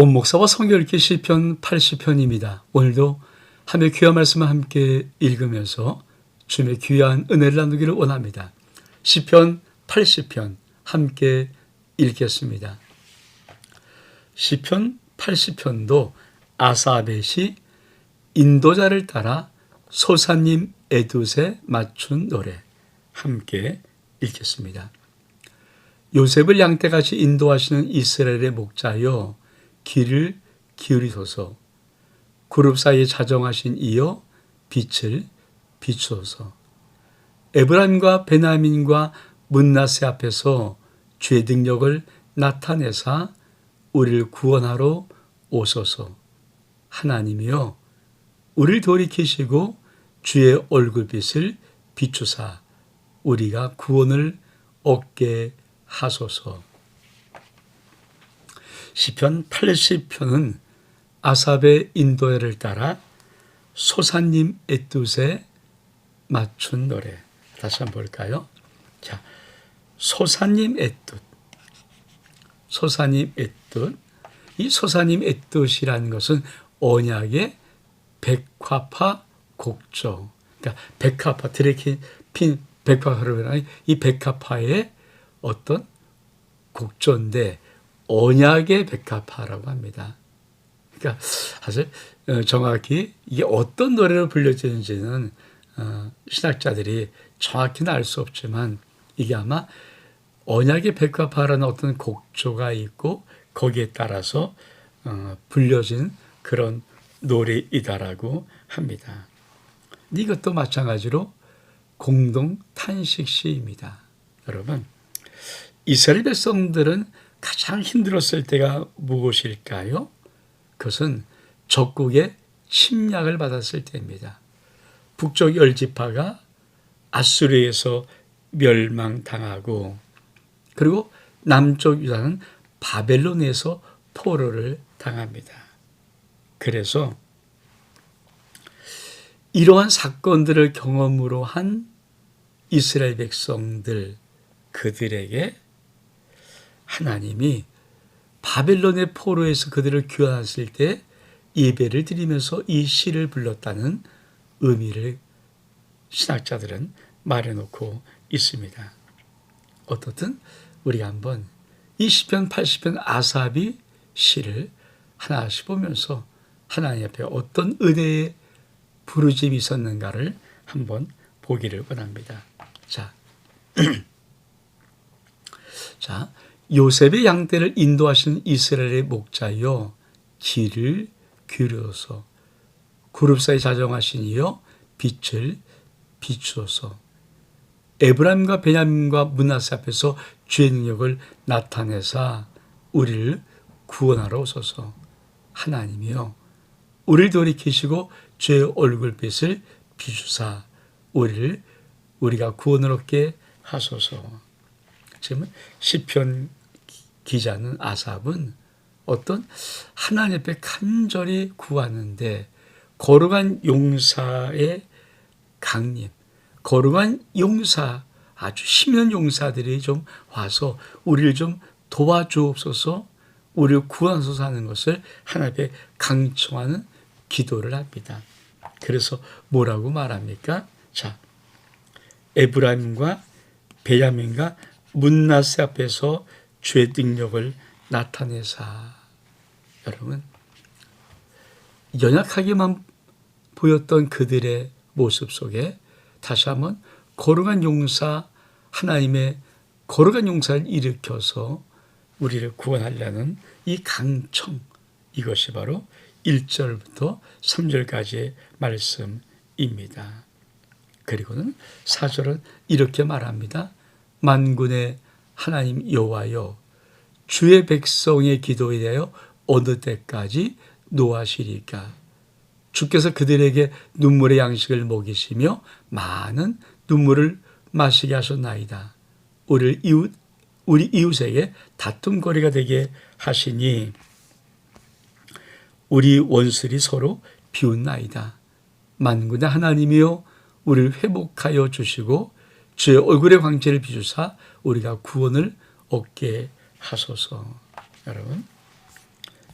원목사와 성결기 시편 80편입니다. 오늘도 하며 귀한 말씀을 함께 읽으면서 주님의 귀한 은혜를 나누기를 원합니다. 시편 80편 함께 읽겠습니다. 시편 80편도 아사벳이 인도자를 따라 소사님 에두세 맞춘 노래 함께 읽겠습니다. 요셉을 양떼같이 인도하시는 이스라엘의 목자여 귀를 기울이소서. 그룹 사이에 자정하신 이여 빛을 비추소서. 에브라임과 베나민과 문나세 앞에서 죄 능력을 나타내사 우리를 구원하러 오소서. 하나님이여 우리를 돌이키시고 주의 얼굴빛을 비추사 우리가 구원을 얻게 하소서. 시편 80편은 아삽의 인도회를 따라 소사님 에뚜세 맞춘 노래. 다시 한번 볼까요? 자, 소사님 에뚜 소사님 에뚜 이 소사님 에뚜이라는 것은 언약의 백화파 곡조. 그러니까 백화파 드레킨 핀 백화파를 이 백화파의 어떤 곡조인데 언약의 백합화라고 합니다. 그러니까 사실 어, 정확히 이게 어떤 노래로 불려지는지는 어, 신학자들이 정확히는 알 수 없지만 이게 아마 언약의 백합화라는 어떤 곡조가 있고 거기에 따라서 어, 불려진 그런 노래이다라고 합니다. 이것도 마찬가지로 공동 탄식 시입니다. 여러분 이스라엘 백성들은 가장 힘들었을 때가 무엇일까요? 그것은 적국의 침략을 받았을 때입니다. 북쪽 열지파가 아수르에서 멸망당하고 그리고 남쪽 유다는 바벨론에서 포로를 당합니다. 그래서 이러한 사건들을 경험으로 한 이스라엘 백성들 그들에게 하나님이 바벨론의 포로에서 그들을 귀환하실 때 예배를 드리면서 이 시를 불렀다는 의미를 신학자들은 말해놓고 있습니다. 어떻든 우리가 한번 이 시편 80편 아삽이 시를 하나씩 보면서 하나님 앞에 어떤 은혜의 부르짐이 있었는가를 한번 보기를 원합니다. 자, 자, 요셉의 양떼를 인도하시는 이스라엘의 목자여 길을 기울여서. 그룹 사이 자정하신 이여 빛을 비추어서. 에브라임과 베냐민과 문하세 앞에서 죄의 능력을 나타내사 우리를 구원하러 오소서. 하나님이여 우리를 돌이키시고 죄의 얼굴빛을 비추사 우리를 우리가 구원을 얻게 하소서. 지금 시편 기자는 아삽은 어떤 하나님 앞에 간절히 구하는데 거룩한 용사의 강림, 거룩한 용사, 아주 심연 용사들이 좀 와서 우리를 좀 도와주옵소서, 우리를 구하소서 하는 것을 하나님 앞에 강청하는 기도를 합니다. 그래서 뭐라고 말합니까? 자, 에브라임과 베야민과 문나세 앞에서 죄 능력을 나타내사. 여러분, 연약하게만 보였던 그들의 모습 속에 다시 한번 거룩한 용사, 하나님의 거룩한 용사를 일으켜서 우리를 구원하려는 이 강청, 이것이 바로 1절부터 3절까지의 말씀입니다. 그리고는 4절은 이렇게 말합니다. 만군의 하나님 여호와여 주의 백성의 기도에 대하여 어느 때까지 노하시리까 주께서 그들에게 눈물의 양식을 먹이시며 많은 눈물을 마시게 하셨나이다. 우리 이웃 우리 이웃에게 다툼거리가 되게 하시니 우리 원수들이 서로 비웃나이다. 만군의 하나님이여 우리를 회복하여 주시고 주의 얼굴의 광채를 비추사 우리가 구원을 얻게 하소서. 여러분,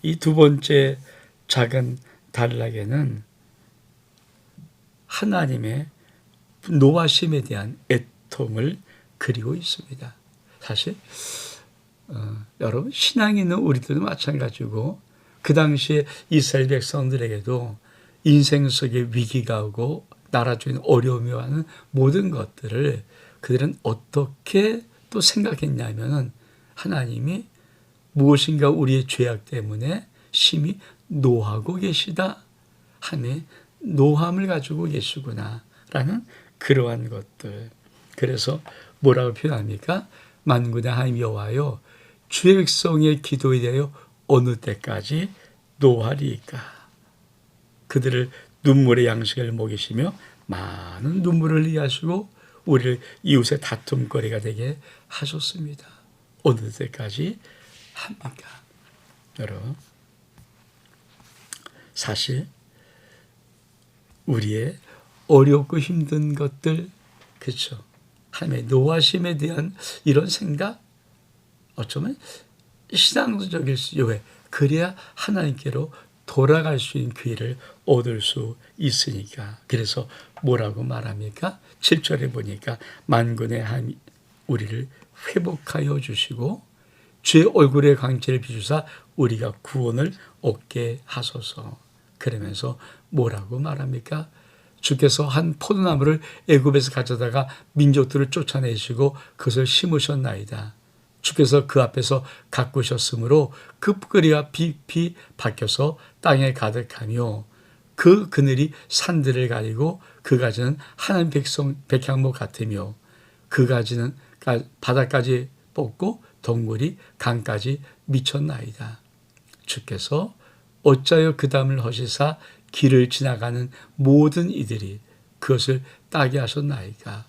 이 두 번째 작은 단락에는 하나님의 노하심에 대한 애통을 그리고 있습니다. 사실 어, 여러분 신앙이 있는 우리들도 마찬가지고 그 당시에 이스라엘 백성들에게도 인생 속에 위기가 오고 나라 중에 어려움이 와는 모든 것들을 그들은 어떻게 또 생각했냐면은 하나님이 무엇인가 우리의 죄악 때문에 심히 노하고 계시다. 하며 노함을 가지고 계시구나라는 그러한 것들. 그래서 뭐라고 표현합니까? 만군의 하나님 여호와여 주의 백성의 기도에 대하여 어느 때까지 노하리까? 그들을 눈물의 양식을 먹이시며 많은 눈물을 흘리하시고 우리를 이웃의 다툼거리가 되게 하셨습니다. 어느 때까지 합니까? 여러분, 사실 우리의 어렵고 힘든 것들, 그렇죠? 하나님의 노하심에 대한 이런 생각, 어쩌면 신앙적일 수, 왜? 그래야 하나님께로 돌아갈 수 있는 기회를 얻을 수 있으니까. 그래서 뭐라고 말합니까? 7절에 보니까 만군의 하나님 우리를 회복하여 주시고 주의 얼굴의 광채를 비추사 우리가 구원을 얻게 하소서. 그러면서 뭐라고 말합니까? 주께서 한 포도나무를 애굽에서 가져다가 민족들을 쫓아내시고 그것을 심으셨나이다. 주께서 그 앞에서 가꾸셨으므로 그 뿌리가 빛이 바뀌어서 땅에 가득하며 그 그늘이 산들을 가리고 그 가지는 하나님 백성 백향목 같으며 그 가지는 바다까지 뻗고 동굴이 강까지 미쳤나이다. 주께서 어짜여 그 담을 허시사 길을 지나가는 모든 이들이 그것을 따게 하셨나이까.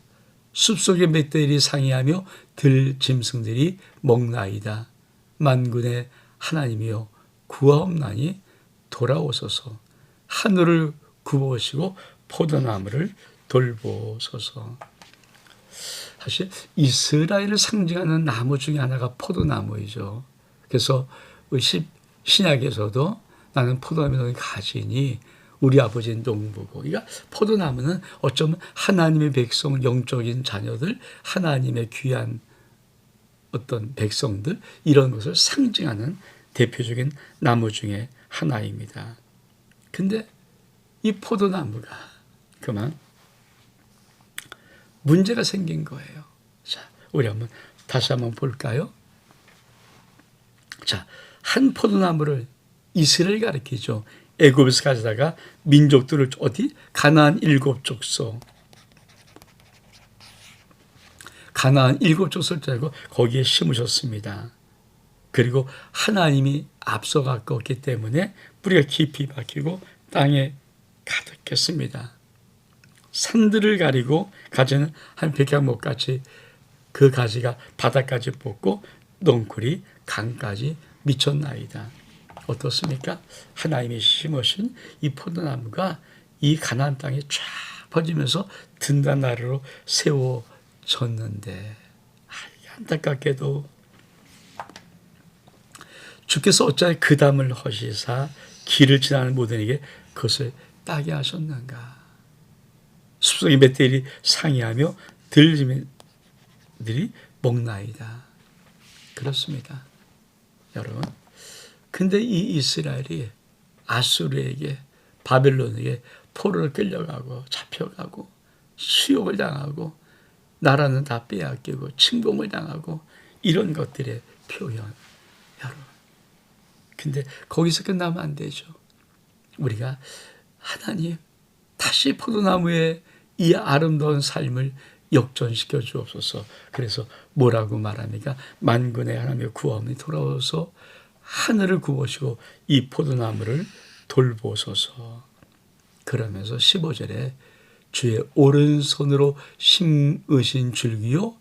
숲속의 멧돼지 상이하며 들 짐승들이 먹나이다. 만군의 하나님이여 구하옵나니 돌아오소서 하늘을 굽으시고 포도나무를 돌보소서. 사실 이스라엘을 상징하는 나무 중에 하나가 포도나무이죠. 그래서 신약에서도 나는 포도나무의 가지니 우리 아버지는 농부고. 그러니까 포도나무는 어쩌면 하나님의 백성, 영적인 자녀들, 하나님의 귀한 어떤 백성들, 이런 것을 상징하는 대표적인 나무 중에 하나입니다. 근데 이 포도나무가 그만 문제가 생긴 거예요. 자, 우리 한번 다시 한번 볼까요? 자, 한 포도나무를 이스라엘 가리키죠. 애굽에서 가져다가 민족들을 어디 가나안 일곱 족속 가나안 일곱 족속을 짜고 거기에 심으셨습니다. 그리고 하나님이 앞서 가까웠기 때문에 뿌리가 깊이 박히고 땅에 가득했습니다. 산들을 가리고 가지는 한 백향목 같이 그 가지가 바닥까지 뻗고 넝쿨이 강까지 미쳤나이다. 어떻습니까? 하나님이 심으신 이 포도나무가 이 가나안 땅에 쫙 퍼지면서 든단 나라로 세워 졌는데 안타깝게도 주께서 어찌하여 그 담을 허시사 길을 지나는 모든에게 그것을 따게 하셨는가? 숲속의 멧돼지 상의하며 들짐들이 먹나이다. 그렇습니다. 여러분. 근데 이 이스라엘이 아수르에게 바벨론에게 포로를 끌려가고 잡혀가고 수욕을 당하고 나라는 다 빼앗기고 침공을 당하고 이런 것들의 표현 여러분 근데 거기서 끝나면 안 되죠 우리가 하나님 다시 포도나무의 이 아름다운 삶을 역전시켜 주옵소서. 그래서 뭐라고 말합니까? 만군의 하나님의 구원이 돌아와서 하늘을 구우시고 이 포도나무를 돌보소서. 그러면서 15절에 주의 오른손으로 심으신 줄기요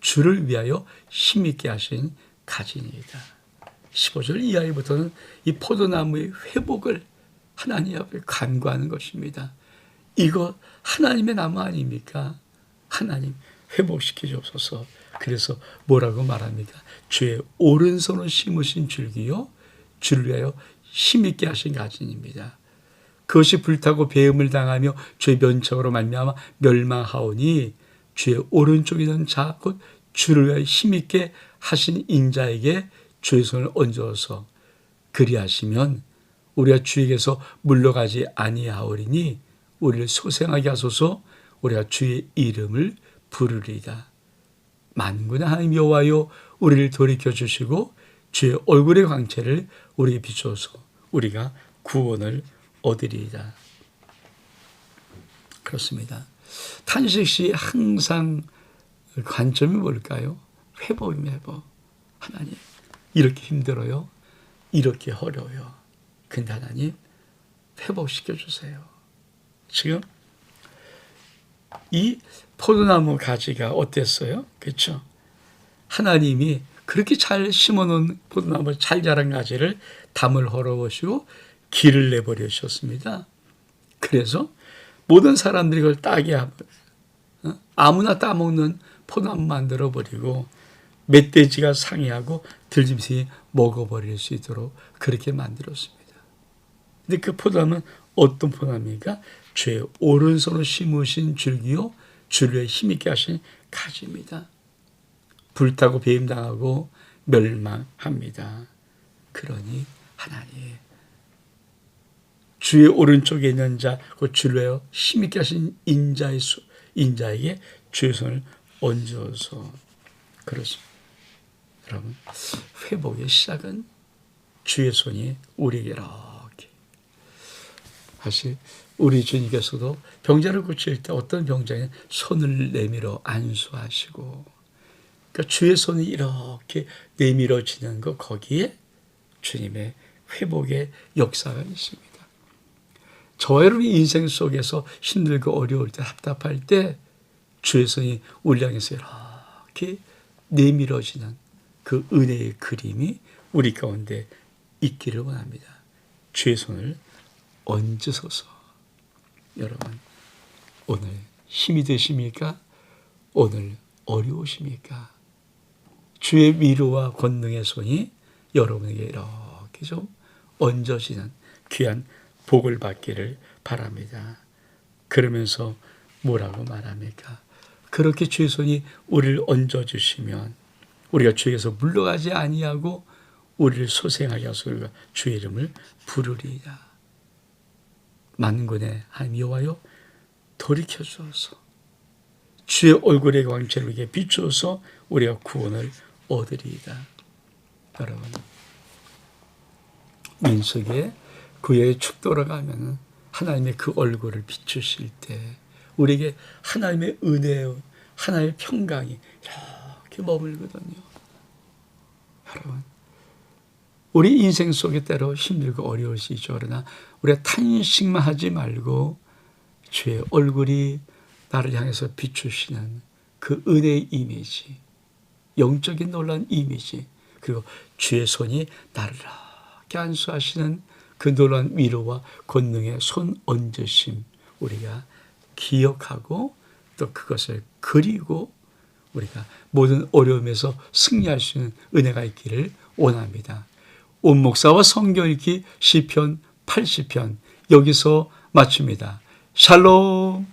주를 위하여 힘있게 하신 가진이다. 15절 이하부터는 이 포도나무의 회복을 하나님 앞에 간구하는 것입니다. 이거 하나님의 나무 아닙니까? 하나님 회복시켜 주옵소서. 그래서 뭐라고 말합니까? 주의 오른손을 심으신 줄기요 주를 위하여 힘있게 하신 가진입니다. 그것이 불타고 배음을 당하며 죄 면책으로 말미암아 멸망하오니 주의 오른쪽에 있는 자 곧 주를 위하여 힘있게 하신 인자에게 주의 손을 얹어서 그리하시면 우리가 주에게서 물러가지 아니하오리니 우리를 소생하게 하소서 우리가 주의 이름을 부르리이다. 만군의 하나님 여호와여 우리를 돌이켜 주시고 주의 얼굴의 광채를 우리에게 비추어서 우리가 구원을 얻으리이다. 그렇습니다. 탄식 시 항상 관점이 뭘까요? 회복입니다. 회복. 하나님 이렇게 힘들어요. 이렇게 어려워요. 근데 하나님 회복시켜 주세요. 지금 이 포도나무 가지가 어땠어요? 그렇죠? 하나님이 그렇게 잘 심어놓은 포도나무 잘 자란 가지를 담을 헐어보시고 길을 내버리셨습니다. 그래서 모든 사람들이 그걸 따게 하고 어? 아무나 따먹는 포도나무 만들어 버리고 멧돼지가 상해하고 들짐승이 먹어버릴 수 있도록 그렇게 만들었습니다. 근데 그 포도나무는 어떤 포도나무입니까? 죄 오른손으로 심으신 줄기요 줄에 힘있게 하신 가지입니다. 불타고 배임당하고 멸망합니다. 그러니 하나님 주의 오른쪽에 있는 자, 그 줄로 힘있게 하신 인자의 수, 인자에게 주의 손을 얹어서 그렇습니다. 여러분 회복의 시작은 주의 손이 우리에게 이렇게 사실 우리 주님께서도 병자를 고칠 때 어떤 병자는 손을 내밀어 안수하시고 그러니까 주의 손이 이렇게 내밀어지는 것 거기에 주님의 회복의 역사가 있습니다. 여러분의 인생 속에서 힘들고 어려울 때 답답할 때 주의 손이 우리 향해서 이렇게 내밀어지는 그 은혜의 그림이 우리 가운데 있기를 원합니다. 주의 손을 얹으소서. 여러분, 오늘 힘이 되십니까? 오늘 어려우십니까? 주의 위로와 권능의 손이 여러분에게 이렇게 좀 얹어지는 귀한 복을 받기를 바랍니다. 그러면서 뭐라고 말합니까? 그렇게 주의 손이 우리를 얹어 주시면 우리가 주에게서 물러가지 아니하고 우리를 소생하게 하소서 우리가 주의 이름을 부르리이다. 만군의 하나님 여호와여 돌이켜 주소서. 주의 얼굴의 광채를 우리에게 비추어서 우리가 구원을 얻으리이다. 여러분 민석의 그의 축 돌아가면 하나님의 그 얼굴을 비추실 때 우리에게 하나님의 은혜, 하나님의 평강이 이렇게 머물거든요. 여러분 우리 인생 속에 때로 힘들고 어려우시죠. 그러나 우리가 탄식만 하지 말고 주의 얼굴이 나를 향해서 비추시는 그 은혜의 이미지, 영적인 놀라운 이미지, 그리고 주의 손이 나를 이렇게 안수하시는 그 놀라운 위로와 권능의 손 얹으심 우리가 기억하고 또 그것을 그리고 우리가 모든 어려움에서 승리할 수 있는 은혜가 있기를 원합니다. 온 목사와 성경 읽기 시편 80편 여기서 마칩니다. 샬롬